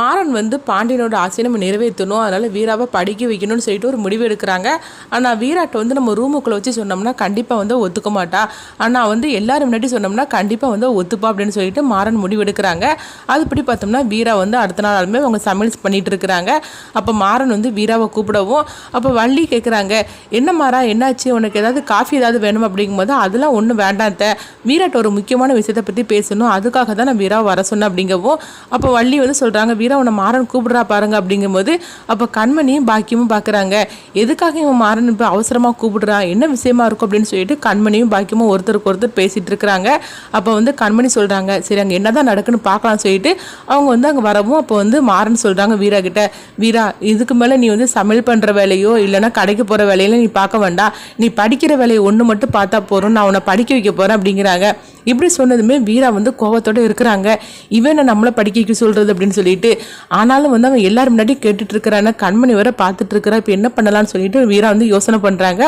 மாறன் வந்து பாண்டியனோட ஆசையை நம்ம நிறைவேற்றணும். அதனால் வீராவை படிக்க வைக்கணும்னு சொல்லிட்டு ஒரு முடிவு எடுக்கிறாங்க. ஆனால் வீராட்டை வந்து நம்ம ரூமுக்குள்ளே வச்சு சொன்னோம்னா கண்டிப்பாக வந்து ஒத்துக்க மாட்டா. ஆனால் வந்து எல்லாரும் முன்னாடி சொன்னோம்னா கண்டிப்பாக வந்து ஒத்துப்பா அப்படின்னு சொல்லிட்டு மாறன் முடிவு எடுக்கிறாங்க. அதுபடி பார்த்தோம்னா வீரா வந்து அடுத்த நாளுமே அவங்க சமையல் பண்ணிகிட்டு இருக்கிறாங்க. அப்போ மாறன் வந்து வீராவை கூப்பிடவும் அப்போ வள்ளி கேட்குறாங்க என்ன மாறா என்னாச்சு? உனக்கு ஏதாவது காஃபி ஏதாவது வேணும்? அப்படிங்கும்போது அதெல்லாம் ஒன்றும் வேண்டாத்த வீராட்ட ஒரு முக்கியமான விஷயத்தை பற்றி பேசணும். அதுக்காக தான் நான் வீராவை வர சொன்னேன் அப்படிங்கவும் அப்போ வள்ளி வந்து சொல்கிறாங்க வீரா உன்னை மாறன் கூப்பிடுறா பாருங்க அப்படிங்கும்போது அப்போ கண்மணியும் பாக்கியமும் பார்க்குறாங்க எதுக்காக இவன் மாறன் இப்போ அவசரமாக கூப்பிடுறான் என்ன விஷயமா இருக்கும் அப்படின்னு சொல்லிட்டு கண்மணியும் பாக்கியமும் ஒருத்தருக்கு ஒருத்தர் பேசிகிட்டு இருக்கிறாங்க. அப்போ வந்து கண்மணி சொல்கிறாங்க சரி அங்கே என்னதான் நடக்குன்னு பார்க்கலாம்னு சொல்லிட்டு அவங்க வந்து அங்கே வரவும் அப்போ வந்து மாறன் சொல்கிறாங்க வீரா கிட்ட. வீரா இதுக்கு மேலே நீ வந்து சமையல் பண்ணுற வேலையோ இல்லைன்னா கடைக்கு போகிற வேலையில நீ பார்க்க வேண்டாம். நீ படிக்கிற வேலையை ஒன்று மட்டும் பார்த்தா போகிறோம் நான் உன்னை படிக்க வைக்க போகிறேன் அப்படிங்கிறாங்க. இப்படி சொன்னதுமே வீரா வந்து கோவத்தோட இருக்கிறாங்க. இவன் நம்மளை படிக்க வைக்க சொல்கிறது அப்படின்னு சொல்லிட்டு ஆனாலும் வந்து அவன் எல்லாரும் முன்னாடி கேட்டுட்டு இருக்கிறான கண்மணி வர பார்த்துட்டு இருக்கிறா இப்போ என்ன பண்ணலாம்னு சொல்லிட்டு வீரா வந்து யோசனை பண்ணுறாங்க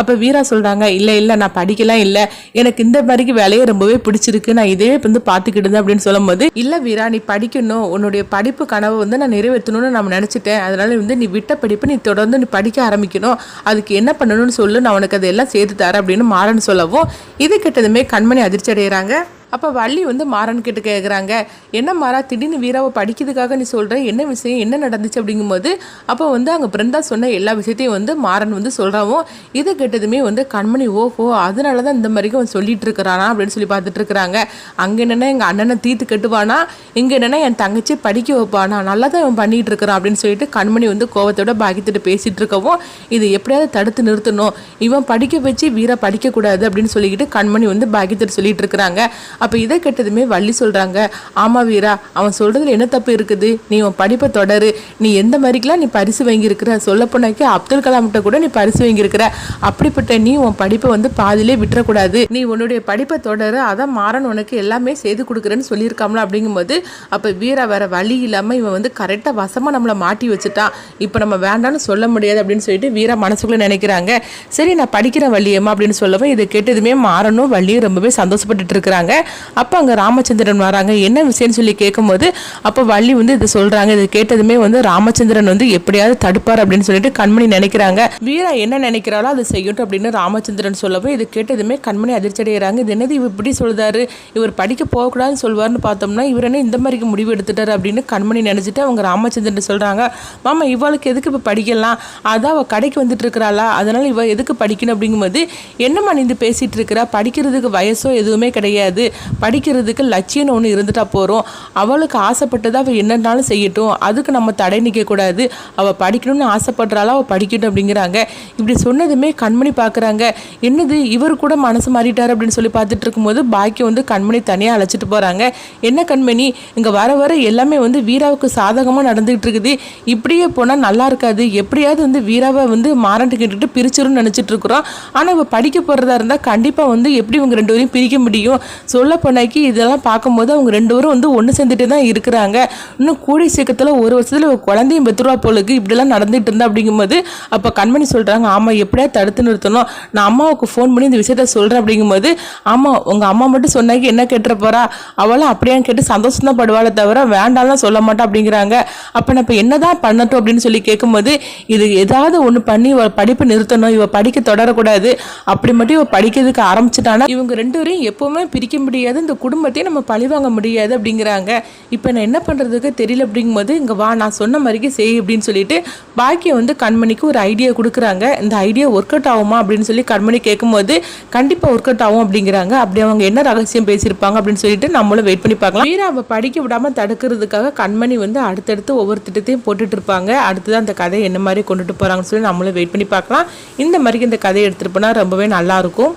அப்போ வீரா சொல்கிறாங்க இல்லை இல்லை நான் படிக்கலாம் இல்லை. எனக்கு இந்த மாதிரிக்கு வேலையை ரொம்பவே பிடிச்சிருக்கு. நான் இதே வந்து பார்த்துக்கிட்டு இருந்தேன் அப்படின்னு சொல்லும்போது இல்லை வீரா நீ படிக்கணும். உன்னுடைய படிப்பு கனவை வந்து நான் நிறைவேற்றணும்னு நான் நினச்சிட்டேன். அதனால வந்து நீ விட்ட படிப்பு நீ தொடர்ந்து நீ படிக்க ஆரம்பிக்கணும். அதுக்கு என்ன பண்ணணும்னு சொல்லு. நான் உனக்கு அதெல்லாம் சேர்த்து தரேன் அப்படின்னு மாறன் சொல்லவும் இது கிட்டதுமே கண்மணி அதிர்ச்சி அடைகிறாங்க அப்போ வள்ளி வந்து மாறன் கிட்ட கேட்குறாங்க என்ன மாறா திடீர்னு வீராவை படிக்கிறதுக்காக நீ சொல்கிற என்ன விஷயம்? என்ன நடந்துச்சு? அப்படிங்கும்போது அப்போ வந்து அங்கே பிருந்தா சொன்ன எல்லா விஷயத்தையும் வந்து மாறன் வந்து சொல்கிறாவும் இதை கேட்டதுமே வந்து கண்மணி ஓஹோ அதனால தான் இந்த மாதிரிக்கு அவன் சொல்லிட்டு இருக்கிறானா அப்படின்னு சொல்லி பார்த்துட்டு இருக்கிறாங்க. அங்கே என்னென்னா எங்கள் அண்ணனை தீர்த்து கட்டுவானா? இங்கே என்னென்னா என் தங்கச்சி படிக்க வைப்பானா? நல்லா தான் இவன் பண்ணிகிட்டு இருக்கிறான் அப்படின்னு சொல்லிட்டு கண்மணி வந்து கோவத்தோட பாக்கித்திட்டு பேசிகிட்டு இருக்கவும் இது எப்படியாவது தடுத்து நிறுத்தணும். இவன் படிக்க வச்சு வீரா படிக்கக்கூடாது அப்படின்னு சொல்லிக்கிட்டு கண்மணி வந்து பாக்கித்திட்டு சொல்லிட்டு இருக்கிறாங்க. அப்போ இதை கேட்டதுமே வள்ளி சொல்கிறாங்க ஆமாம் வீரா அவன் சொல்கிறதுல என்ன தப்பு இருக்குது? நீ உன் படிப்பை தொடரு. நீ எந்த மாதிரிக்கெலாம் நீ பரிசு வாங்கியிருக்கிற? சொல்ல போனாக்கே அப்துல் கலாம்கிட்ட கூட நீ பரிசு வாங்கியிருக்கிற. அப்படிப்பட்ட நீ உன் படிப்பை வந்து பாதியிலே விட்டுறக்கூடாது. நீ உன்னுடைய படிப்பை தொடரு. அதான் மாறன் உனக்கு எல்லாமே செய்து கொடுக்குறேன்னு சொல்லியிருக்காமல அப்படிங்கும்போது அப்போ வீரா வேற வழி இல்லாமல் இவன் வந்து கரெக்டாக வசமாக நம்மளை மாட்டி வச்சுட்டான். இப்போ நம்ம வேண்டாம்னு சொல்ல முடியாது அப்படின்னு சொல்லிட்டு வீரா மனசுக்குள்ளே நினைக்கிறாங்க. சரி நான் படிக்கிற வள்ளியம்மா அப்படின்னு சொல்லவும் இதை கேட்டதுமே மாறனும் வள்ளியும் ரொம்பவே சந்தோஷப்பட்டுட்டு இருக்கிறாங்க. அப்போ அங்கே ராமச்சந்திரன் வராங்க. என்ன விஷயம்னு சொல்லி கேட்கும்போது அப்போ வள்ளி வந்து இதை சொல்கிறாங்க இதை கேட்டதுமே வந்து ராமச்சந்திரன் வந்து எப்படியாவது தடுப்பார் அப்படின்னு சொல்லிட்டு கண்மணி நினைக்கிறாங்க. வீரா என்ன நினைக்கிறாளோ அதை செய்யட்டும் அப்படின்னு ராமச்சந்திரன் சொல்லவும் இது கேட்டதுமே கண்மணி அதிர்ச்சி அடைகிறாங்க. இது என்னது இவர் இப்படி சொல்கிறாரு இவர் படிக்க போகக்கூடாதுன்னு சொல்வார்னு பார்த்தோம்னா இவர் என்ன இந்த மாதிரிக்கு முடிவு எடுத்துட்டாரு அப்படின்னு கண்மணி நினச்சிட்டு அவங்க ராமச்சந்திரன் சொல்கிறாங்க மாமா இவளுக்கு எதுக்கு இப்போ படிக்கலாம்? அதான் அவள் கடைக்கு வந்துட்டு இருக்கிறாளா? அதனால் இவள் எதுக்கு படிக்கணும்? அப்படிங்கும்போது என்னம்மா நீ இந்த பேசிகிட்டு இருக்கிறா? படிக்கிறதுக்கு வயசோ எதுவுமே கிடையாது. படிக்கிறதுக்கு லட்சியம்னு ஒன்று இருந்துட்டா போகிறோம் அவளுக்கு ஆசைப்பட்டது அவள் என்னன்னாலும் செய்யட்டும். அதுக்கு நம்ம தடை நிற்கக்கூடாது அவள் படிக்கணும்னு ஆசைப்படுறாளா அவள் படிக்கட்டும் அப்படிங்கிறாங்க. இப்படி சொன்னதுமே கண்மணி பார்க்குறாங்க என்னது இவர் கூட மனசு மாறிட்டார் அப்படின்னு சொல்லி பார்த்துட்டு இருக்கும்போது பாக்கி வந்து கண்மணி தனியாக அழைச்சிட்டு போகிறாங்க என்ன கண்மணி இங்கே வர வர எல்லாமே வந்து வீராவுக்கு சாதகமாக நடந்துகிட்டு இருக்குது. இப்படியே போனால் நல்லா இருக்காது. எப்படியாவது வந்து வீராவை வந்து மாறன்ட்டு கேட்டுட்டு பிரிச்சிரும்னு நினச்சிட்டு இருக்கிறோம். ஆனால் இவள் படிக்க போகிறதா இருந்தால் கண்டிப்பாக வந்து எப்படி இவங்க ரெண்டு பேரையும் பிரிக்க முடியும்? சொல்ல போனாக்கி இதெல்லாம் பார்க்கும்போது அவங்க ரெண்டு பேரும் வந்து ஒன்று சேர்ந்துட்டு தான் இருக்கிறாங்க. இன்னும் கூடி சீக்கிரத்தில் ஒரு வருஷத்தில் குழந்தையும் பத்துருவா போலுக்கு இப்படிலாம் நடந்துட்டு இருந்தா அப்படிங்கும்போது அப்போ கண்மணி சொல்கிறாங்க ஆமாம் எப்படியா தடுத்து நிறுத்தணும்? நான் அம்மாவுக்கு ஃபோன் பண்ணி இந்த விஷயத்த சொல்கிறேன் அப்படிங்கும்போது ஆமாம் உங்கள் அம்மா மட்டும் சொன்னாக்கி என்ன கேட்டுற போறா? அவளும் அப்படியான்னு கேட்டு சந்தோஷம் தான் படுவாளே தவிர வேண்டாம்லாம் சொல்ல மாட்டா அப்படிங்கிறாங்க. அப்போ நான் என்ன என்னதான் பண்ணட்டும் அப்படின்னு சொல்லி கேட்கும்போது இது ஏதாவது ஒன்று பண்ணி இவள் படிப்பு நிறுத்தணும் இவள் படிக்க தொடரக்கூடாது. அப்படி மட்டும் இவள் படிக்கிறதுக்கு ஆரம்பிச்சிட்டானா இவங்க ரெண்டு பேரையும் எப்பவுமே பிரிக்க முடியாது இந்த குடும்பத்தையும் நம்ம பழிவாங்க முடியாது அப்படிங்கிறாங்க. இப்போ நான் என்ன பண்ணுறதுக்கு தெரியல அப்படிங்கும்போது இங்கே வா நான் சொன்ன மாதிரிக்கு செய் அப்படின்னு சொல்லிட்டு பாக்கியம் வந்து கண்மணிக்கு ஒரு ஐடியா கொடுக்குறாங்க. இந்த ஐடியா ஒர்க் அவுட் ஆகுமா அப்படின்னு சொல்லி கண்மணி கேட்கும்போது கண்டிப்பாக ஒர்க் அவுட் ஆகும் அப்படிங்கிறாங்க. அப்படி அவங்க என்ன ரகசியம் பேசியிருப்பாங்க அப்படின்னு சொல்லிட்டு நம்மளும் வெயிட் பண்ணி பார்க்கலாம். வீரா அவள் படிக்க விடாமல் தடுக்கிறதுக்காக கண்மணி வந்து அடுத்தடுத்து ஒவ்வொரு திட்டத்தையும் போட்டுட்டு இருப்பாங்க. அடுத்தது அந்த கதையை என்ன மாதிரி கொண்டுட்டு போகிறாங்கன்னு சொல்லி நம்மளும் வெயிட் பண்ணி பார்க்கலாம். இந்த மாதிரி இந்த கதையை எடுத்துகிட்டு போனால் ரொம்பவே நல்லாயிருக்கும்